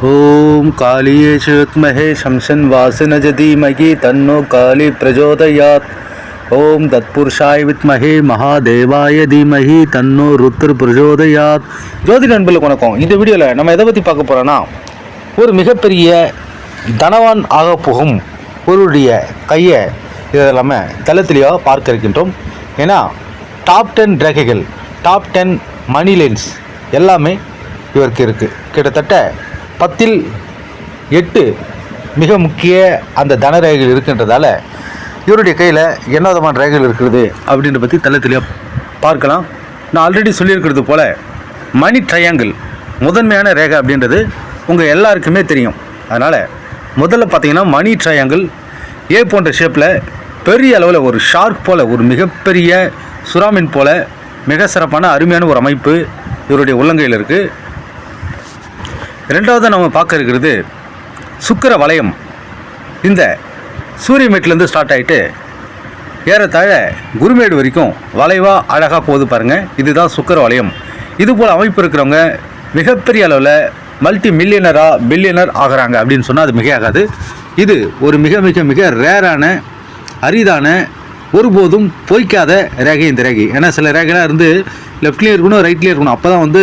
ஓம் காளியே சுயுத்மஹே சம்சன் வாசன ஜதீமகி தன்னோ காளி பிரஜோதயாத் ஓம் தத்புருஷாய் வித்மஹே மகாதேவாய தீமஹி தன்னோ ருத்ர பிரஜோதயாத் ஜோதி நண்பர்களுக்கு வணக்கம். இந்த வீடியோவில் நம்ம எதை பற்றி பார்க்க போகிறோன்னா ஒரு மிகப்பெரிய தனவான் ஆக போகும் ஒருடைய கையை இதெல்லாமே தளத்திலேயோ பார்க்க இருக்கின்றோம். ஏன்னா டாப் டென் ரேகைகள் டாப் டென் மணி லென்ஸ் எல்லாமே இவருக்கு இருக்குது கிட்டத்தட்ட பத்தில் எட்டு மிக முக்கிய அந்த தன ரேகைகள் இருக்கின்றதால இவருடைய கையில் என்ன விதமான ரேகைகள் இருக்கிறது அப்படின்றத பற்றி தளத்திலேயே பார்க்கலாம். நான் ஆல்ரெடி சொல்லியிருக்கிறது போல் மணி ட்ரையாங்கிள் முதன்மையான ரேகை அப்படின்றது உங்கள் எல்லாருக்குமே தெரியும். அதனால் முதல்ல பார்த்தீங்கன்னா மணி ட்ரையாங்கிள் ஏ போன்ற ஷேப்பில் பெரிய அளவில் ஒரு ஷார்க் போல் ஒரு மிகப்பெரிய சுறாமின் போல் மிக சிறப்பான அருமையான ஒரு அமைப்பு இவருடைய உள்ளங்கையில் இருக்குது ரெண்டாவது நம்ம பார்க்க இருக்கிறது சுக்கர வளையம். இந்த சூரிய மேட்லேருந்து ஸ்டார்ட் ஆகிட்டு ஏறத்தாழ குருமேடு வரைக்கும் வளைவாக அழகாக போகுது பாருங்கள் இதுதான் சுக்கர வளையம். இது போல் அமைப்பு இருக்கிறவங்க மிகப்பெரிய அளவில் மல்டி மில்லியனராக பில்லியனர் ஆகிறாங்க அப்படின்னு சொன்னால் அது மிகையாகாது. இது ஒரு மிக மிக மிக ரேரான அரிதான ஒருபோதும் பொய்க்காத ரேகை இந்த ரேகை. ஏன்னா சில ரேகைலாம் இருந்து லெஃப்ட்லேயும் இருக்கணும் ரைட்லேயும் இருக்கணும். அப்போ தான் வந்து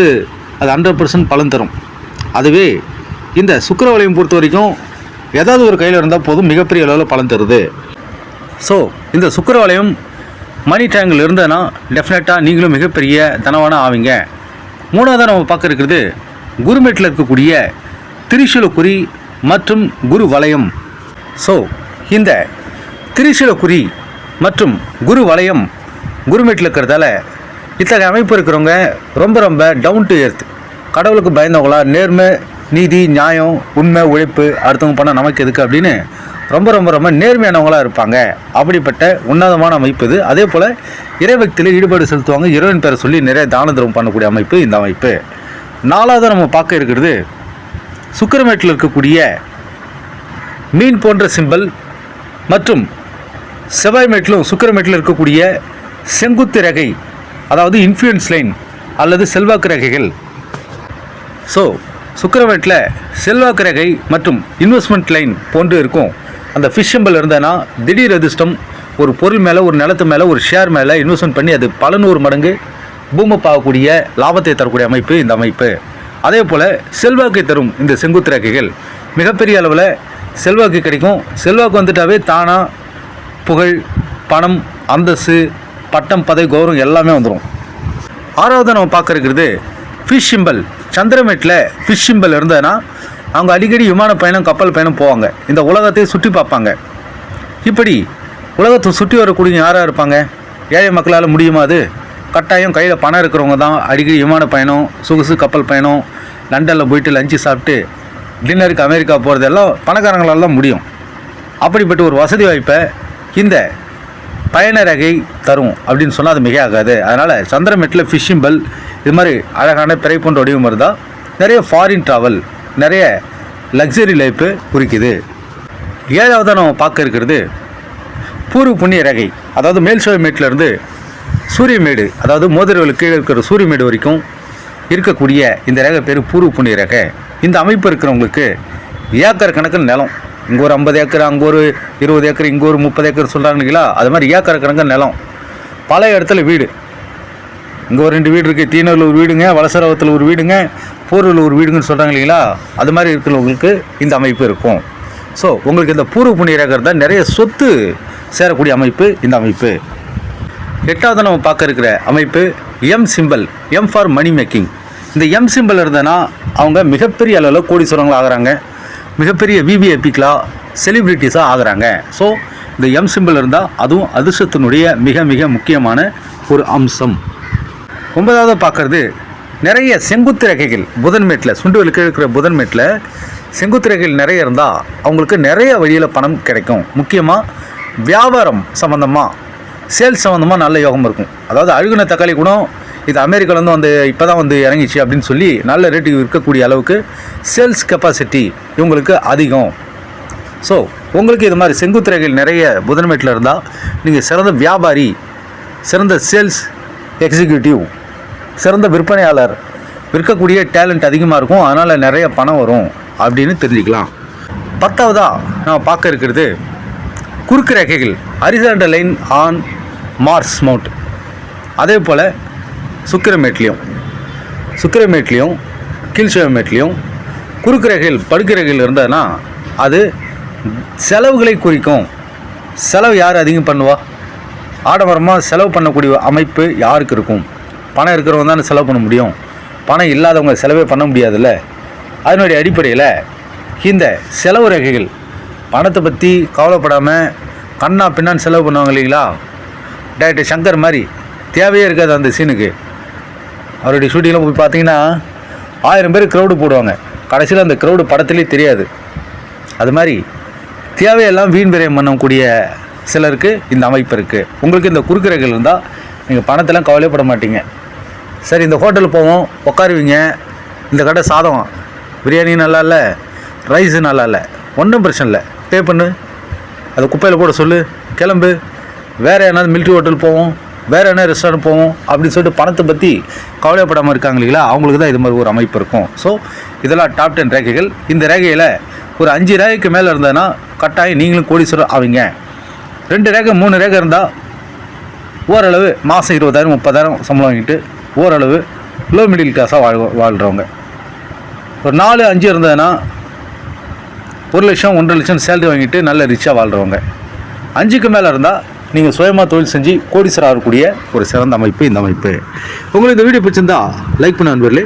அது ஹண்ட்ரட் பர்சன்ட் பலன் தரும். அதுவே இந்த சுக்கரவளையம் பொறுத்த வரைக்கும் ஏதாவது ஒரு கையில் இருந்தால் போதும் மிகப்பெரிய அளவில் பலன் தருது. ஸோ இந்த சுக்கரவளையம் மணி ட்ரையாங்கிள் இருந்ததுன்னா டெஃபினட்டாக நீங்களும் மிகப்பெரிய தனவான ஆவீங்க. மூணாவதாக நம்ம பார்க்க இருக்கிறது குருமேட்டில் இருக்கக்கூடிய திரிசூலக்குறி மற்றும் குரு வளையம். ஸோ இந்த திரிசூலக்குறி மற்றும் குரு வளையம் குருமேட்டில் இருக்கிறதால இத்தகைய அமைப்பு இருக்கிறவங்க ரொம்ப ரொம்ப டவுன் டு எர்த் கடவுளுக்கு பயந்தவங்களா? நேர்மை நீதி நியாயம் உண்மை உழைப்பு அடுத்தவங்க பண்ண நமக்கு எதுக்கு அப்படின்னு ரொம்ப ரொம்ப ரொம்ப நேர்மையானவங்களாக இருப்பாங்க. அப்படிப்பட்ட உன்னதமான அமைப்பு இது. அதே போல் இறைபக்தியில் ஈடுபாடு செலுத்துவாங்க. இறைவன் பேரை சொல்லி நிறைய தான தர்மம் பண்ணக்கூடிய அமைப்பு இந்த அமைப்பு. நாலாவது நம்ம பார்க்க இருக்கிறது சுக்கரமேட்டில் இருக்கக்கூடிய மீன் போன்ற சிம்பல் மற்றும் செவ்வாய்மேட்டிலும் சுக்கரமேட்டில் இருக்கக்கூடிய செங்குத்து ரகை அதாவது இன்ஃப்ளூயன்ஸ் லைன் அல்லது செல்வாக்கு ரகைகள் ஸோ சுக்கிரமேட்டில் செல்வாக்கு ரகை மற்றும் இன்வெஸ்ட்மெண்ட் லைன் போன்று இருக்கும். அந்த ஃபிஷ் சிம்பிள் இருந்தேன்னா திடீர் அதிர்ஷ்டம் ஒரு பொருள் மேலே ஒரு நிலத்து மேலே ஒரு ஷேர் மேலே இன்வெஸ்ட்மெண்ட் பண்ணி அது பல நூறு மடங்கு பூமப் ஆகக்கூடிய லாபத்தை தரக்கூடிய அமைப்பு இந்த அமைப்பு. அதே போல் செல்வாக்கை தரும் இந்த செங்குத்து ரேகைகள். மிகப்பெரிய அளவில் செல்வாக்கு கிடைக்கும். செல்வாக்கு வந்துட்டாவே தானாக புகழ் பணம் அந்தஸ்து பட்டம் பதவி கௌரவம் எல்லாமே வந்துடும் ஆறாவது நம்ம பார்க்க இருக்கிறது ஃபிஷ் சிம்பல் சந்திரமேட்டில் ஃபிஷ் சிம்பிள் இருந்ததுன்னா அவங்க அடிக்கடி விமான பயணம் கப்பல் பயணம் போவாங்க. இந்த உலகத்தை சுற்றி பார்ப்பாங்க. இப்படி உலகத்தை சுற்றி வரக்கூடிய யாராக இருப்பாங்க? ஏழை மக்களால் முடியுமா அது? கட்டாயம் கையில் பணம் இருக்கிறவங்க தான் அடிக்கடி விமான பயணம் சொகுசு கப்பல் பயணம் லண்டனில் போயிட்டு லஞ்சு சாப்பிட்டு டின்னருக்கு அமெரிக்கா போகிறதெல்லாம் பணக்காரங்களால் தான் முடியும். அப்படிப்பட்ட ஒரு வசதி வாய்ப்பை இந்த பயண ரகை தரும் அப்படின்னு சொன்னால் அது மிக ஆகாது அதனால் சந்திரமெட்டில் ஃபிஷ்ஷிங் பெல் இது மாதிரி அழகான பிறை போன்ற வடிவம் இருந்தால் நிறைய ஃபாரின் ட்ராவல் நிறைய லக்ஸரி லைஃப்பு குறிக்குது. ஏழாவதாக நம்ம பார்க்க இருக்கிறது பூர்வ புண்ணிய ரகை. அதாவது மேல் சோழமேட்டிலிருந்து சூரியமேடு அதாவது மோதிரவில் கீழே இருக்கிற சூரியமேடு வரைக்கும் இருக்கக்கூடிய இந்த ரகை பேர் பூர்வ புண்ணிய ரகை. இந்த அமைப்பு இருக்கிறவங்களுக்கு ஏக்கர் கணக்கில் நிலம் இங்கே ஒரு ஐம்பது ஏக்கர் அங்கே ஒரு இருபது ஏக்கர் இங்கே ஒரு முப்பது ஏக்கர் சொல்கிறாங்க அது மாதிரி ஏக்கர் கணக்கு நிலம். பல இடத்துல வீடு. இங்கே ஒரு ரெண்டு வீடு இருக்குது தீனூரில் ஒரு வீடுங்க வலசரவத்தில் ஒரு வீடுங்க போரூரில் ஒரு வீடுங்கன்னு சொல்கிறாங்க இல்லைங்களா அது மாதிரி இருக்கிறவங்களுக்கு இந்த அமைப்பு இருக்கும். ஸோ உங்களுக்கு இந்த பூர்வ புண்ணிய ரேகர் தான் நிறைய சொத்து சேரக்கூடிய அமைப்பு இந்த அமைப்பு. எட்டாவது நம்ம பார்க்க இருக்கிற அமைப்பு M symbol M for money making இந்த எம் சிம்பல் இருந்ததுன்னா அவங்க மிகப்பெரிய அளவில் கோடீஸ்வரங்களாக மிகப்பெரிய விபிஐபிக்களாக செலிப்ரிட்டிஸாக ஆகிறாங்க. ஸோ இந்த எம் சிம்பிள் இருந்தால் அதுவும் அதிர்ஷ்டத்தினுடைய மிக மிக முக்கியமான ஒரு அம்சம். ஒன்பதாவது பார்க்குறது நிறைய செங்குத்து ரேகைகள் புதன்மேட்டில் சுண்டுவலுக்கு இருக்கிற புதன்மேட்டில் செங்குத்து ரேகைகள் நிறைய இருந்தால் அவங்களுக்கு நிறைய வழியில் பணம் கிடைக்கும். முக்கியமாக வியாபாரம் சம்மந்தமாக சேல்ஸ் சம்மந்தமாக நல்ல யோகம் இருக்கும். அதாவது அழுகுன தக்காளி கூட இது அமெரிக்காலேருந்து வந்து இப்போ தான் வந்து இறங்கிச்சு அப்படின்னு சொல்லி நல்ல ரேட்டுக்கு விற்கக்கூடிய அளவுக்கு சேல்ஸ் கெப்பாசிட்டி இவங்களுக்கு அதிகம். ஸோ உங்களுக்கு இது மாதிரி செங்குத்து ரேகைகள் நிறைய புதன்மேட்டில் இருந்தால் நீங்கள் சிறந்த வியாபாரி சிறந்த சேல்ஸ் எக்ஸிக்யூட்டிவ் சிறந்த விற்பனையாளர் விற்கக்கூடிய டேலண்ட் அதிகமாக இருக்கும். அதனால் நிறைய பணம் வரும் அப்படின்னு தெரிஞ்சுக்கலாம். பத்தாவதாக நான் பார்க்க இருக்கிறது குறுக்கு ரேகைகள். Horizontal line on Mars mount அதே போல் சுக்கிரமேட்லேயும் சுக்கிரமேட்லேயும் கீழ்ச்சிவமேட்லேயும் குறுக்கு ரேகைகள் இருந்ததுன்னா அது செலவுகளை குறிக்கும். செலவு யார் அதிகம் பண்ணுவா? ஆடம்பரமாக செலவு பண்ணக்கூடிய அமைப்பு யாருக்கு இருக்கும்? பணம் இருக்கிறவங்க தானே செலவு பண்ண முடியும். பணம் இல்லாதவங்க செலவே பண்ண முடியாதுல்ல. அதனுடைய அடிப்படையில் இந்த செலவு ரேகைகள் பணத்தை பற்றி கவலைப்படாமல் கண்ணா பின்னான்னு செலவு பண்ணுவாங்க இல்லைங்களா? டேரக்டர் சங்கர் மாதிரி தேவையே இருக்காது அந்த சீனுக்கு. அவருடைய ஷூட்டிங்கில் போய் பார்த்தீங்கன்னா ஆயிரம் பேர் க்ரௌடு போடுவாங்க. கடைசியில் அந்த க்ரௌடு படத்துலேயே தெரியாது. அது மாதிரி தேவையெல்லாம் வீண் விரயம் பண்ணக்கூடிய சிலருக்கு இந்த அமைப்பு இருக்குது உங்களுக்கு இந்த குறுக்கிறைகள் இருந்தால் நீங்கள் பணத்தெல்லாம் கவலைப்பட மாட்டீங்க. சரி இந்த ஹோட்டலுக்கு போவோம். உட்காருவீங்க. இந்த கடை சாதம். பிரியாணி நல்லா இல்லை ரைஸ் நல்லா இல்லை ஒன்றும் பிரச்சனை இல்லை. பே பண்ணு. அதை குப்பையில் போட சொல்லு. கிளம்பு. வேறு ஏதாவது மில்ட்ரி ஹோட்டல் போவோம். வேறு என்ன ரெஸ்டாரண்ட் போவோம் அப்படின்னு சொல்லிட்டு பணத்தை பற்றி கவலைப்படாமல் இருக்காங்க இல்லைங்களா? அவங்களுக்கு தான் இது மாதிரி ஒரு அமைப்பு இருக்கும். ஸோ இதெல்லாம் டாப் டென் ரேகைகள். இந்த ரேகையில் ஒரு அஞ்சு ரேகைக்கு மேலே இருந்ததுன்னா கட்டாயம் நீங்களும் கோடீஸ்வரர் ஆவீங்க. ரெண்டு ரேகை மூணு ரேகை இருந்தால் ஓரளவு மாதம் இருபதாயிரம் முப்பதாயிரம் சம்பளம் வாங்கிட்டு ஓரளவு லோ மிடில் கிளாஸாக வாழ் வாழ்கிறவங்க ஒரு நாலு அஞ்சு இருந்ததுன்னா ஒரு லட்சம் ஒன்றரை லட்சம் சேலரி வாங்கிட்டு நல்ல ரிச்சாக வாழ்கிறவங்க அஞ்சுக்கு மேலே இருந்தால் நீங்கள் சுயமாக தொழில் செஞ்சு கோடீஸ்வரர் ஆகக்கூடிய ஒரு சிறந்த அமைப்பு இந்த அமைப்பு. உங்களுக்கு இந்த வீடியோ பிடிச்சிருந்தா லைக் பண்ண நண்பர்களே.